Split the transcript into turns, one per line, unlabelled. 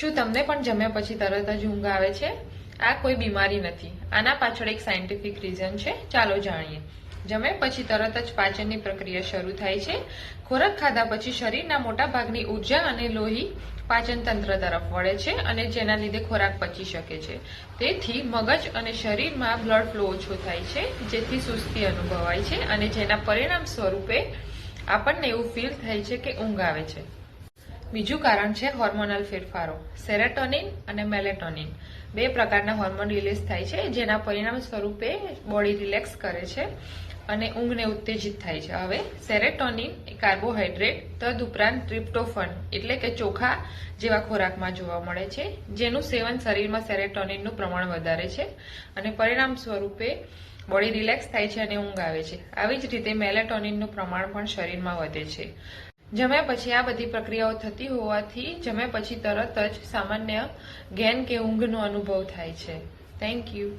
શું તમને પણ જમ્યા પછી તરત જ ઊંઘ આવે છે? આ કોઈ બીમારી નથી. આના પાછળ એક સાયન્ટિફિક રીઝન છે. ચાલો જાણીએ. જમ્યા પછી તરત જ પાચનની પ્રક્રિયા શરૂ થાય છે. ખોરાક ખાધા પછી શરીરના મોટા ભાગની ઊર્જા અને લોહી પાચન તંત્ર તરફ વળે છે અને જેના લીધે ખોરાક પચી શકે છે. તેથી મગજ અને શરીરમાં બ્લડ ફ્લો ઓછો થાય છે, જેથી સુસ્તી અનુભવાય છે અને જેના પરિણામ સ્વરૂપે આપણને એવું ફીલ થાય છે કે ઊંઘ આવે છે. બીજું કારણ છે હોર્મોનલ ફેરફારો. સેરેટોનિન અને મેલેટોનિન બે પ્રકારના હોર્મોન રિલીઝ થાય છે, જેના પરિણામ સ્વરૂપે બોડી રિલેક્સ કરે છે અને ઊંઘને ઉત્તેજિત થાય છે. હવે સેરેટોનિન એ કાર્બોહાઈડ્રેટ તદ ઉપરાંત ટ્રિપ્ટોફન એટલે કે ચોખા જેવા ખોરાકમાં જોવા મળે છે, જેનું સેવન શરીરમાં સેરેટોનિનનું પ્રમાણ વધારે છે અને પરિણામ સ્વરૂપે બોડી રિલેક્સ થાય છે અને ઊંઘ આવે છે. આવી જ રીતે મેલેટોનિનનું પ્રમાણ પણ શરીરમાં વધે છે. જમ્યા પછી આ બધી પ્રક્રિયાઓ થતી હોવાથી જમ્યા પછી તરત જ સામાન્ય ગેન કે ઊંઘનો અનુભવ થાય છે. Thank you